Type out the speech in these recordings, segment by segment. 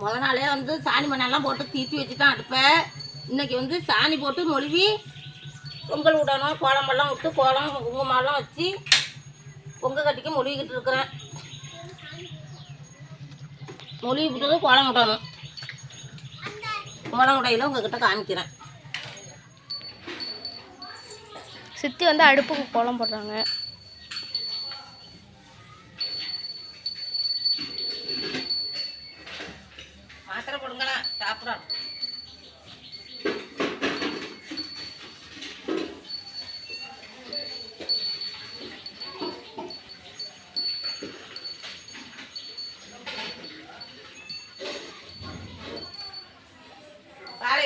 முத நாளே வந்து சாணி மண்ணெல்லாம் போட்டு தீத்தி வச்சு தான் அடுப்பேன் இன்றைக்கி வந்து சாணி போட்டு மொழுவி பொங்கல் விடணும் கோலமெல்லாம் விட்டு கோலம் குங்குமம்லாம் வச்சு பொங்கல் கட்டிக்கு மொழிகிட்டு இருக்கிறேன். மொழி விட்டது கோலம் விடணும் கோலம் விடையில உங்ககிட்ட காமிக்கிறேன். சித்தி வந்து அடுப்புக்கு கோலம் போடுறாங்க.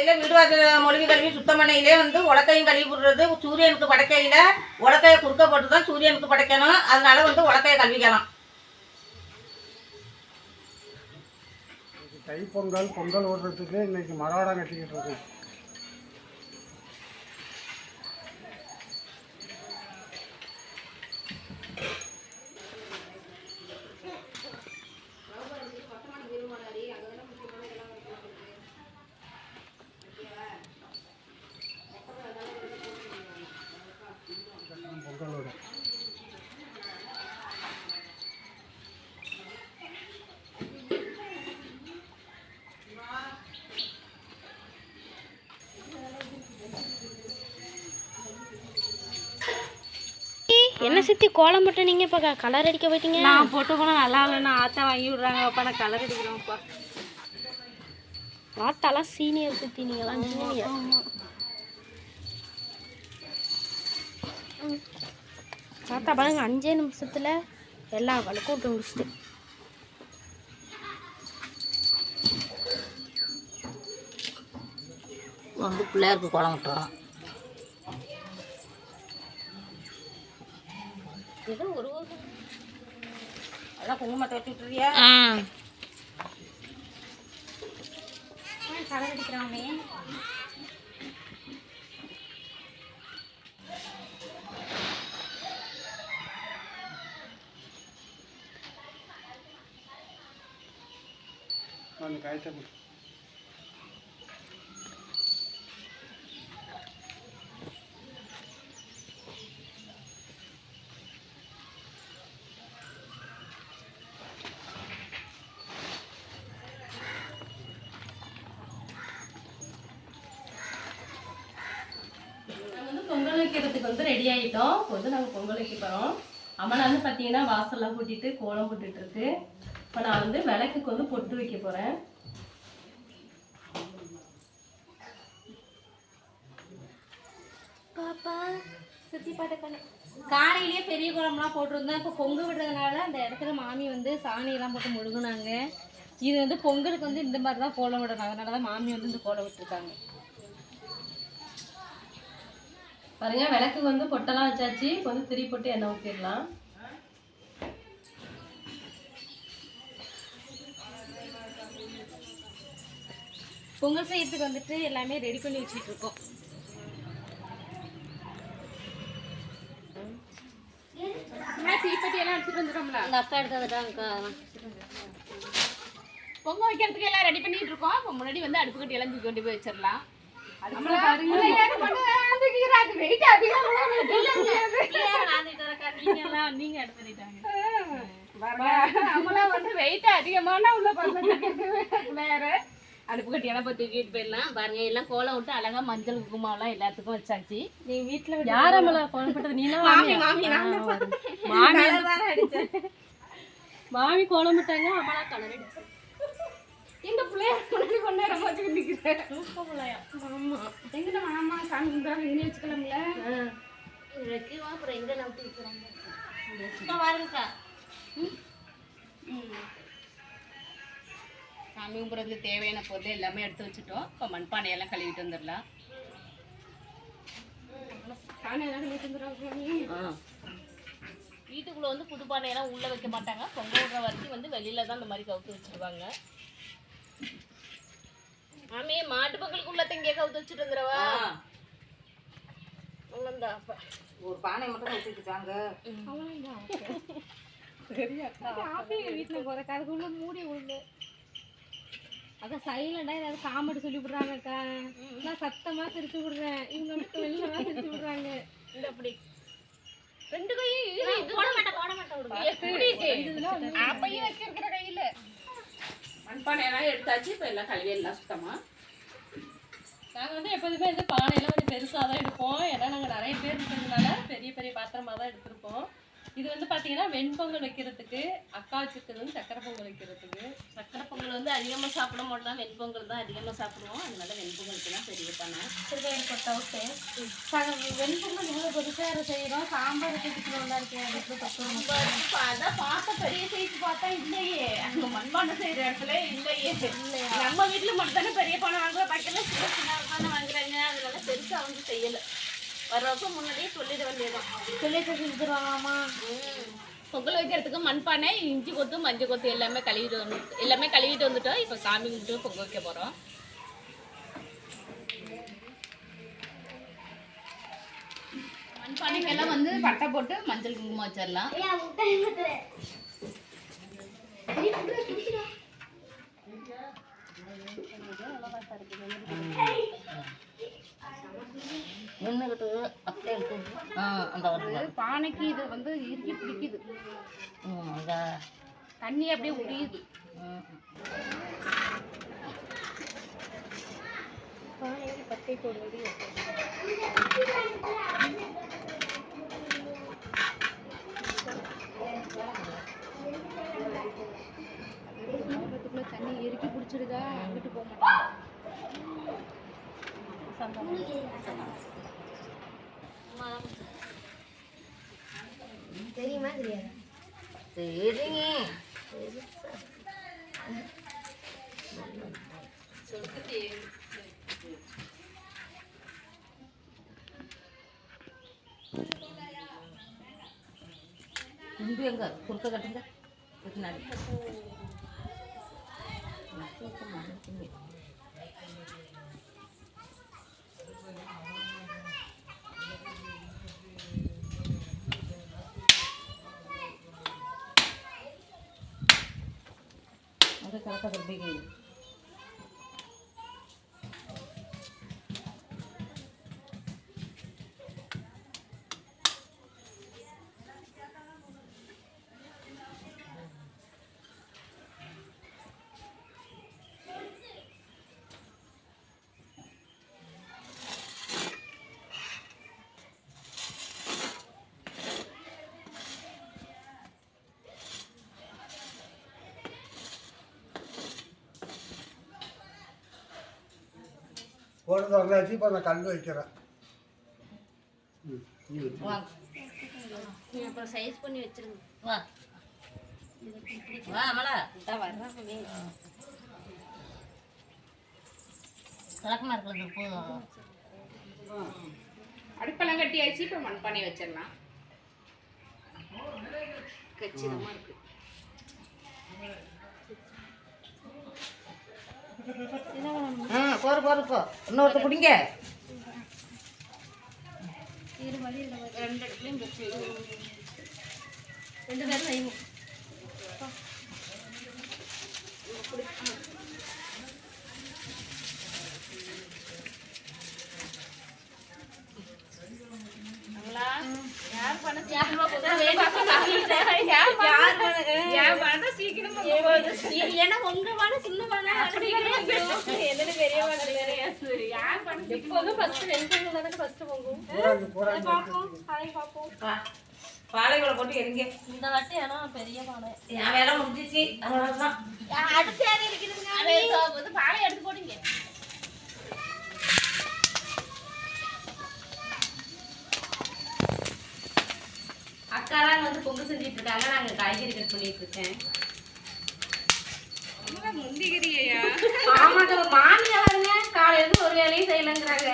காலையில் வீடு வாசல் மொழிவி கழுவி சுத்தம் பண்ணையிலே வந்து உலக்கையும் கழுவி விடுறது சூரியனுக்கு படைக்கையில் உலக்கையை குறுக்க போட்டு தான் சூரியனுக்கு படைக்கணும். அதனால வந்து உலக்கையை கழுவிக்கலாம். தை பொங்கல் பொங்கல் ஓடுறதுக்கு இன்னைக்கு மரவாடம் கட்டிக்கிட்டு இருக்கோம். என்ன சித்தி கோலம் போட்டு நீங்க இப்போ கலர் அடிக்க போயிட்டீங்க? நான் போட்டு போனால் நல்லா இல்லைன்னு ஆத்தா வாங்கி விட்றாங்க. அப்பா நான் கலர் அடிக்கிறோம்ப்பா ஆத்தாலாம் சீனியர் சித்தி நீங்களாம் ஜூனியர் தாத்தா பாருங்க அஞ்சே நிமிஷத்துல எல்லா வழக்கும் விட்டு முடிச்சுட்டு. வந்து பிள்ளையாருக்கு கோலம் விட்டுறோம் ஏதோ ஒரு ஒரு அதான் குங்குமத்தை வச்சு விட்டுறியா கலர் அடிக்கிறாங்க அந்த காயத்தை கொடு. நாங்கள் வந்து பொங்கல் வந்து ரெடி ஆகிட்டோம் இப்போ வந்து நாங்கள் பொங்கல் வைக்க போகிறோம் அம்மனை வந்து பார்த்தீங்கன்னா வாசல்லாம் கூட்டிட்டு கோலம் போட்டுட்டு இருக்கு. இப்போ நான் வந்து விளக்குக்கு வந்து பொட்டு வைக்க போகிறேன் பாப்பா சுற்றி பாட்டு காலையிலேயே பெரிய குழம்புலாம் போட்டிருந்தோம். இப்போ பொங்க விடுறதுனால அந்த இடத்துல மாமி வந்து சாணியெல்லாம் போட்டு முழுகுனாங்க. இது வந்து பொங்கலுக்கு வந்து இந்த மாதிரி தான் கோலம் விடணும். அதனால தான் மாமி வந்து இந்த கோலம் விட்டுருக்காங்க. பாருங்க விளக்கு வந்து பொட்டெல்லாம் வச்சாச்சு. இப்போ வந்து திரி போட்டு எண்ணெய் ஊற்றிடலாம் பொங்கல் செய்யறதுக்கு வந்துட்டு எல்லாமே ரெடி பண்ணி வச்சுட்டு இருக்கோம். தீப்பெட்டி எல்லாம் எடுத்துட்டு இந்த அப்பா எடுத்து வந்துட்டாங்கக்கா பொங்க வைக்கிறதுக்கு எல்லாம் ரெடி பண்ணிட்டு இருக்கோம். முன்னாடி வந்து அடுப்பு கட்டி எல்லாம் தூக்கி கொண்டு போய் வச்சிடலாம். பாருங்க நீங்க அடுப்பு பண்ணிட்டாங்க நம்மளாம் வந்து வெயிட் அதிகமான உள்ள பிள்ளையாரு அடுப்பு கட்டி எல்லாம் போய் தூக்கிட்டு போயிடலாம் பாருங்க எல்லாம் கோலம் விட்டு அழகா மஞ்சள் குங்குமம்லாம் எல்லாத்துக்கும் வச்சாச்சு நீ வீட்டுல யாரம்மளா கோலம் போட்டது நீ மாமி மாமி மாமி மாமி கோலம் விட்டாங்க அம்மா கலர் அடிச்சு. இந்த பிள்ளைய முன்னாடி கொண்டு வர மாதிரி நிக்கிறேன் சூப்பர் பிள்ளையா. ஆமா. எங்கிட்ட மாமா சாமி கும்பிடுறாங்க இங்கே வச்சுக்கலாம்ல? வைக்கிறோம் அப்புறம் எங்கே நம்பி வைக்கிறாங்க பாருங்கக்கா சாமி கும்பிட்றதுக்கு தேவையான பொருள் எல்லாமே எடுத்து வச்சுட்டோம். இப்போ மண்பானையெல்லாம் கழுவிட்டு வந்துடலாம். வீட்டுக்குள்ள வந்து புது பானையெல்லாம் உள்ள வைக்க மாட்டாங்க. பொங்க விடுற வரைக்கும் வந்து வெளியில தான் இந்த மாதிரி கவுத்து வச்சிருவாங்க. மாமி மாட்டு பொங்கலுக்கு உள்ள தங்கிய கவுத்து வச்சுட்டு வந்துடவா அப்ப. ஒரு பானை மட்டும் கவுத்து வச்சுட்டாங்க. வீட்டில் போகிற கருக்குள்ள மூடி விழுந்து அக்கா சைலண்டா ஏதாவது காமெடி சொல்லி விடுறாங்க அக்கா. நான் சத்தமா சிரிச்சு விடுறேன். இவங்க வெளிலமா சிரிச்சு விடுறாங்க. இந்த அப்படி. ரெண்டு கையும் போட மாட்டேன் போட மாட்டேன் இதெல்லாம் வந்து அப்பையும் வச்சிருக்கிற கையில. மண்பானையெல்லாம் எடுத்தாச்சு இப்போ எல்லாம் கழுவி எல்லாம் நாங்கள் வந்து எப்போதுமே வந்து பானையெல்லாம் கொஞ்சம் பெருசாக தான் எடுப்போம். ஏன்னா நாங்கள் நிறைய பேர் இருக்கிறதுனால பெரிய பெரிய பாத்திரமாக தான் எடுத்திருப்போம். இது வந்து பார்த்தீங்கன்னா வெண்பொங்கல் வைக்கிறதுக்கு அக்கா வச்சுருக்கிறது சக்கரை பொங்கல் வைக்கிறதுக்கு பொங்கல் வந்து அதிகமாக சாப்பிட மாட்டோம். வெண்பொங்கல் தான் அதிகமாக சாப்பிடுவோம். அதனால வெண்பொங்கலுக்கு தான் பெரிய பண்ணை சிறுகாயில் கொட்டை விட்டு வெண்பொங்கல் இவ்வளோ பெருசாக செய்கிறோம் சாம்பார் அதுக்கு பக்கம் அதான் பார்த்த பெரிய சைஸ் பார்த்தா இல்லையே. அங்கே மண்பானை செய்கிற இடத்துல இல்லையே. நம்ம வீட்டில் மட்டும் தானே பெரிய பானை வாங்குற பக்கத்தில் சின்ன சின்ன பானை வாங்குறாங்க. அதனால பெருசாக வந்து செய்யலை. வர வருஷம் முன்னாடியே சொல்லிட வேண்டியதான் சொல்லிட்டு செஞ்சுருவாங்களாமா? பொங்கல் வைக்கிறதுக்கு மண்பானை இஞ்சி கொத்து மஞ்சள் கொத்து எல்லாமே கழுவிட்டு வந்து எல்லாமே கழுவிட்டு வந்துட்டோம் இப்போ சாமி கும்பிட்டு பொங்கல் வைக்க போகிறோம் மண்பானைக்கெல்லாம் வந்து பட்டை போட்டு மஞ்சள் குங்குமம் வச்சிடலாம். நின்றுக்கிட்டு அப்படியே ஆ அந்த ஒரு பானைக்கு இது வந்து இறுக்கி பிடிக்குது. ம் அந்த தண்ணி அப்படியே உரியுது. பானையில் பட்டை போடுவது தண்ணி இறுக்கி பிடிச்சிருதா? அங்கிட்டு போக மாட்டாங்க தெரியுமா தெரியாது சரிங்க இந்து எங்க குறுக்க கட்டுங்க பின்னாடி அது ತನಕ ರುಬ್ಬಿಗೆ போட்டு திறந்தாச்சு இப்போ நான் கல் வைக்கிறேன். அப்புறம் சைஸ் பண்ணி வச்சிருங்க. வா. வா மலா வர்றாங்க கலக்கமாக இருக்கிறது அடுப்பெல்லாம் கட்டியாச்சு இப்போ மண்பானை வச்சிடலாம். கச்சிதமாக இருக்கு. ஆ போரு போரு போ. இன்னொருத்த பிடிங்க ரெண்டு பேரும் செய்வோம் யார் பண்ண ஏன்னா உங்க பானை சின்ன பானை அப்படி என்னன்னு பெரிய பானை கிடையாது யார் பானை எப்போதும் ஃபர்ஸ்ட் வெண்பொங்கல் தானே ஃபர்ஸ்ட் பொங்கும் பார்ப்போம். அதை பார்ப்போம். போட்டு எரிங்க. இந்த வாட்டி ஏன்னா பெரிய பானை என் வேலை முடிஞ்சிச்சு. அவ்வளோதான் அடுத்து யாரும் இருக்குதுங்க வந்து பாலை எடுத்து போடுங்க. அக்காலாம் வந்து பொங்கல் செஞ்சுட்டு இருக்காங்க நாங்க காய்கறி கட் பண்ணிட்டு இருக்கேன் முந்திகிரியா ஆமாங்க மாமியாருங்க காலையில ஒரு வேலையும் செய்யலங்கிறாங்க.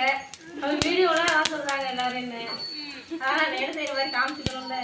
அவங்க வீடியோலாம் அதான் சொல்றாங்க எல்லாரும் என்ன? ஆனா வேலை செய்யற மாதிரி காமிச்சுக்கணும்ல.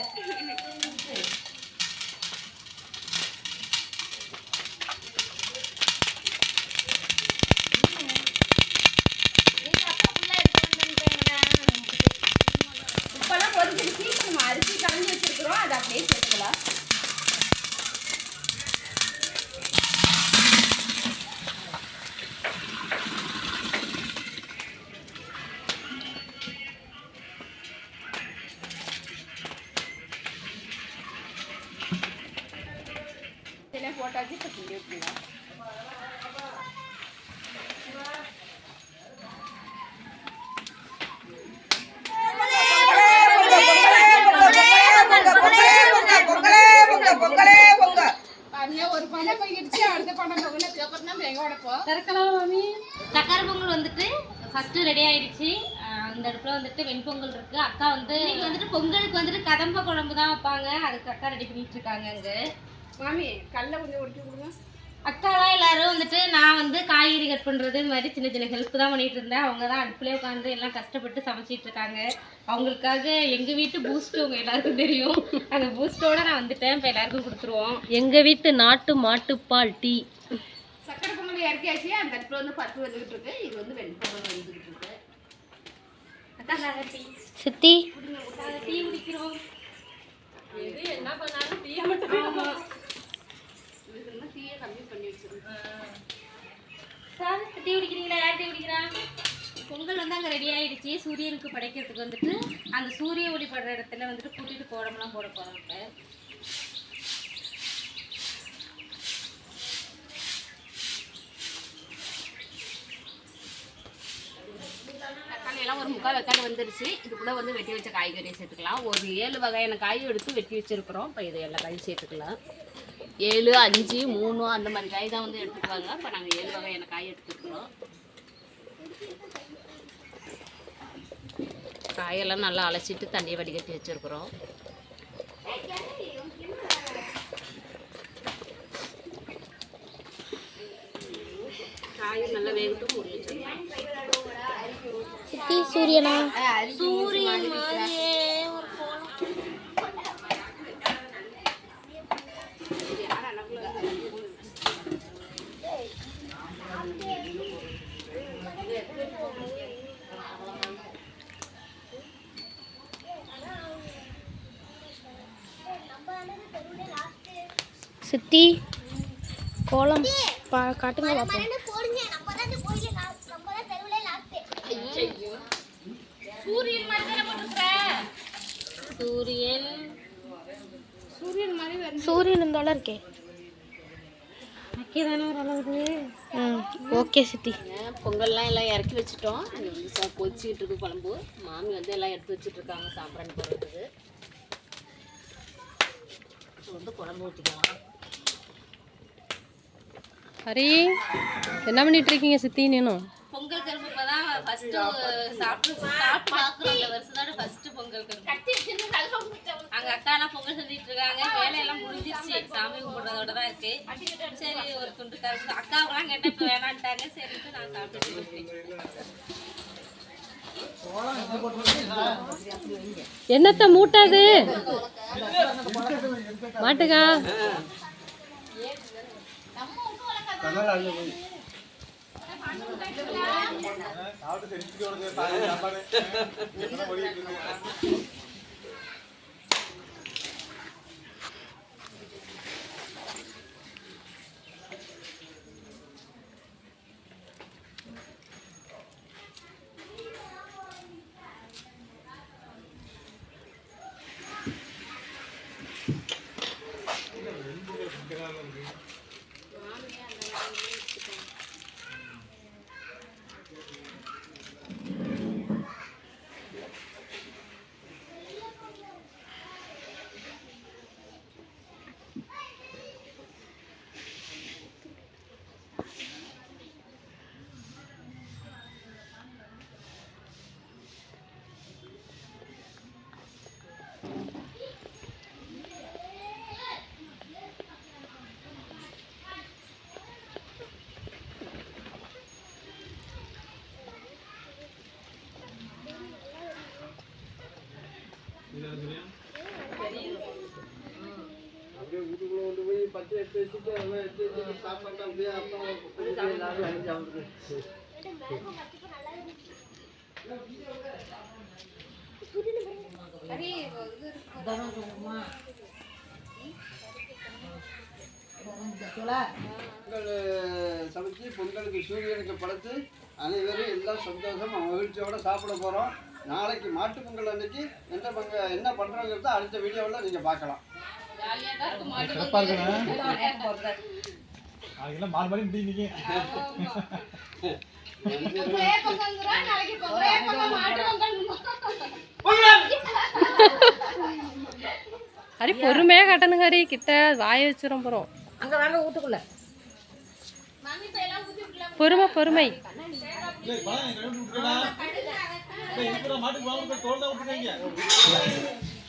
ஃபர்ஸ்ட் ரெடி ஆயிடுச்சு. ஆஹ் இந்த இடத்துல வந்துட்டு வெண்பொங்கல் இருக்கு. அக்கா வந்து இன்னைக்கு வந்துட்டு பொங்கலுக்கு வந்துட்டு கதம்ப குழம்பு தான் வைப்பாங்க. அதுக்கு அக்கா ரெடி பண்ணிட்டு இருக்காங்க அங்க. மாமி கல்ல கொஞ்சம் ஒட்டி கொடுங்க. அக்காலாம் எல்லாரும் வந்துட்டு நான் வந்து காய்கறி கட் பண்றது இந்த மாதிரி சின்ன சின்ன ஹெல்ப் தான் பண்ணிட்டு இருந்தேன். அவங்க தான் அடுப்புலேயே உட்காந்து எல்லாம் கஷ்டப்பட்டு சமைச்சிட்டு இருக்காங்க. அவங்களுக்காக எங்க வீட்டு பூஸ்ட் உங்க எல்லாருக்கும் தெரியும். அந்த பூஸ்டோட நான் வந்துட்டேன். இப்போ எல்லாருக்கும் கொடுத்துருவோம். எங்க வீட்டு நாட்டு மாட்டுப்பால் டீ. பொங்கல் இறக்கியாச்சு அந்த அடுப்புல வந்து பத்து வந்துகிட்டு இருக்கு. இது வந்து வெண்பொங்கல் வந்துகிட்டு இருக்கு. சித்தி. டீ குடிக்கிறோம். எது என்ன பண்ணாலும் டீயை மட்டும் சார் டீ குடிக்கிறீங்களா? யார் டீ குடிக்கிறா? பொங்கல் வந்து அங்கே ரெடி ஆயிடுச்சு. சூரியனுக்கு படைக்கிறதுக்கு வந்துட்டு அந்த சூரிய ஒளி படுற இடத்துல வந்துட்டு கூட்டிட்டு கோலம்லாம் போட போகிறோம் இப்போ தக்காளி எல்லாம் ஒரு முக்கால் வெக்காடு வந்துருச்சு. இதுக்குள்ளே வந்து வெட்டி வச்ச காய்கறி சேர்த்துக்கலாம். ஒரு ஏழு வகையான காய் எடுத்து வெட்டி வச்சுருக்குறோம். இப்போ இது எல்லா காயும் சேர்த்துக்கலாம். ஏழு அஞ்சு மூணு அந்த மாதிரி காய் தான் வந்து எடுத்துக்குவாங்க இப்போ நாங்கள் ஏழு வகையான காய் எடுத்துருக்குறோம். காயெல்லாம் நல்லா அலசிட்டு தண்ணியை வடிகட்டி வச்சிருக்கிறோம். காயும் நல்லா வேகட்டும் சூரியனா சூரியன் மாதிரியே ஒரு கோலம் சித்தி கோலம் பா காட்டுங்க பார்ப்போம் சூரியன் மாதிரி தானே போட்டுருக்க சூரியன். சூரியன் இருந்தாலும் இருக்கே. அக்கே தானே ஓரளவுக்கு ம் ஓகே சித்தி. பொங்கல்லாம் எல்லாம் இறக்கி வச்சுட்டோம். வந்து கொதிச்சுக்கிட்டு இருக்கு குழம்பு. மாமி வந்து எல்லாம் எடுத்து வச்சுட்டு இருக்காங்க சாம்பிராணி போடுறதுக்கு. வந்து குழம்பு ஊற்றிக்கலாம் ஹரி என்ன பண்ணிட்டு இருக்கீங்க சித்தி நீனும்? பொங்கல் கரும்பு இப்பதான் ஃபர்ஸ்ட் சாப்பிட்டு சாப்பிட்டு பார்க்குறோம் ஃபர்ஸ்ட் பொங்கல் கரும்பு அங்க அக்கா எல்லாம் பொங்கல் செஞ்சுட்டு இருக்காங்க. வேலையெல்லாம் முடிஞ்சிருச்சு. சாமி கும்பிடுறதோட தான் இருக்கு சரி ஒரு துண்டு கரும்பு அக்காவெல்லாம் கேட்டா இப்ப வேணான்ட்டாங்க. சரின்ட்டு நான் இருக்கேன். என்னத்த மூட்டாது? மாட்டுக்கா. அதனால அள்ளி எடுத்து வச்சுட்டு அதெல்லாம் எடுத்து வச்சுட்டு சாப்பாட்டு அப்படியே அப்புறம் எல்லாரும் வாங்கி சாப்பிடுது சமைச்சு பொங்கலுக்கு சூரியனுக்கு படைத்து அனைவரும் எல்லாம் சந்தோஷமாக மகிழ்ச்சியோட சாப்பிட போகிறோம் நாளைக்கு மாட்டு பொங்கல் அன்னைக்கு என்ன பங்க என்ன பண்ணுறோங்கிறத அடுத்த வீடியோவில் நீங்கள் பார்க்கலாம். சிறப்பா இருக்குண்ணே மாறி மாறி முடியும் ஹரி பொறுமையா கட்டணுங்க ஹரி. கிட்ட வாய வச்சிரும் போறோம் அங்க வாங்க வீட்டுக்குள்ள. பொறுமை பொறுமை. மாட்டுக்கு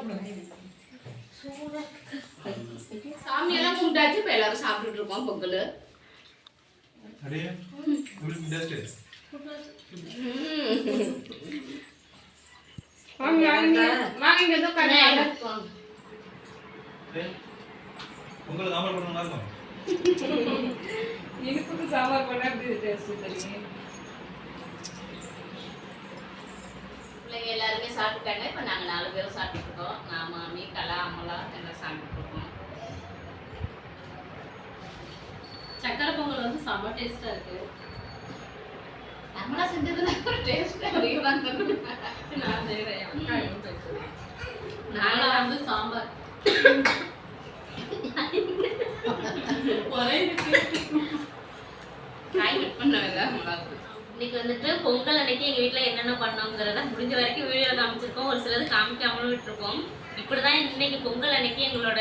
விட்டுட்டீங்க. சாமியெல்லாம் கும்பிட்டாச்சு இப்போ எல்லாரும் சாப்பிட்டுட்டு இருக்கோம் பொங்கல் அடே, இவளுக்கு டேஸ்ட். டேய், பொங்கல் சாம்பார் எல்லாருமே சாப்பிட்டாங்க. இப்போ நாங்கள் நாலு பேரும் சாப்பிட்டுருக்கோம். நான் மாமி கலா அம்மலா எல்லாம் சாப்பிட்டுருக்கோம். சக்கரை பொங்கல் வந்து செம்ம டேஸ்டா இருக்கு. நம்மளா செஞ்சதுன்னா ஒரு அதிகமாக இருந்தது நான் செய்யறேன் அக்கா நானும் வந்து சாம்பார் ஒரே காய் கட் பண்ண வேண்டாம் மிளகு இன்னைக்கு வந்துட்டு பொங்கல் அன்னைக்கு எங்கள் வீட்டில் என்னென்ன பண்ணோங்கிறத முடிஞ்ச வரைக்கும் வீடியோ காமிச்சிருக்கோம். ஒரு சிலது காமிக்காமலும் விட்டுருக்கோம். இப்படி தான் இன்னைக்கு பொங்கல் அன்னைக்கு எங்களோட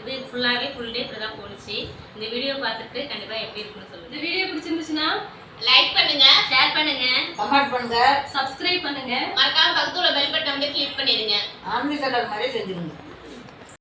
இது ஃபுல்லாகவே ஃபுல் டே இப்படி தான் போணுச்சு. இந்த வீடியோ பார்த்துட்டு கண்டிப்பாக எப்படி இருக்குன்னு இந்த சொல்லுங்கள் வீடியோ பிடிச்சிருந்துச்சுன்னா லைக் பண்ணுங்க. ஷேர் பண்ணுங்க. கமெண்ட் பண்ணுங்க. சப்ஸ்கிரைப் பண்ணுங்க. மறக்காம பக்கத்துல பெல் பட்டன் வந்து கிளிக் பண்ணிடுங்க. ஆம்னி சென்டர் மாதிரி செஞ்சுருங்க.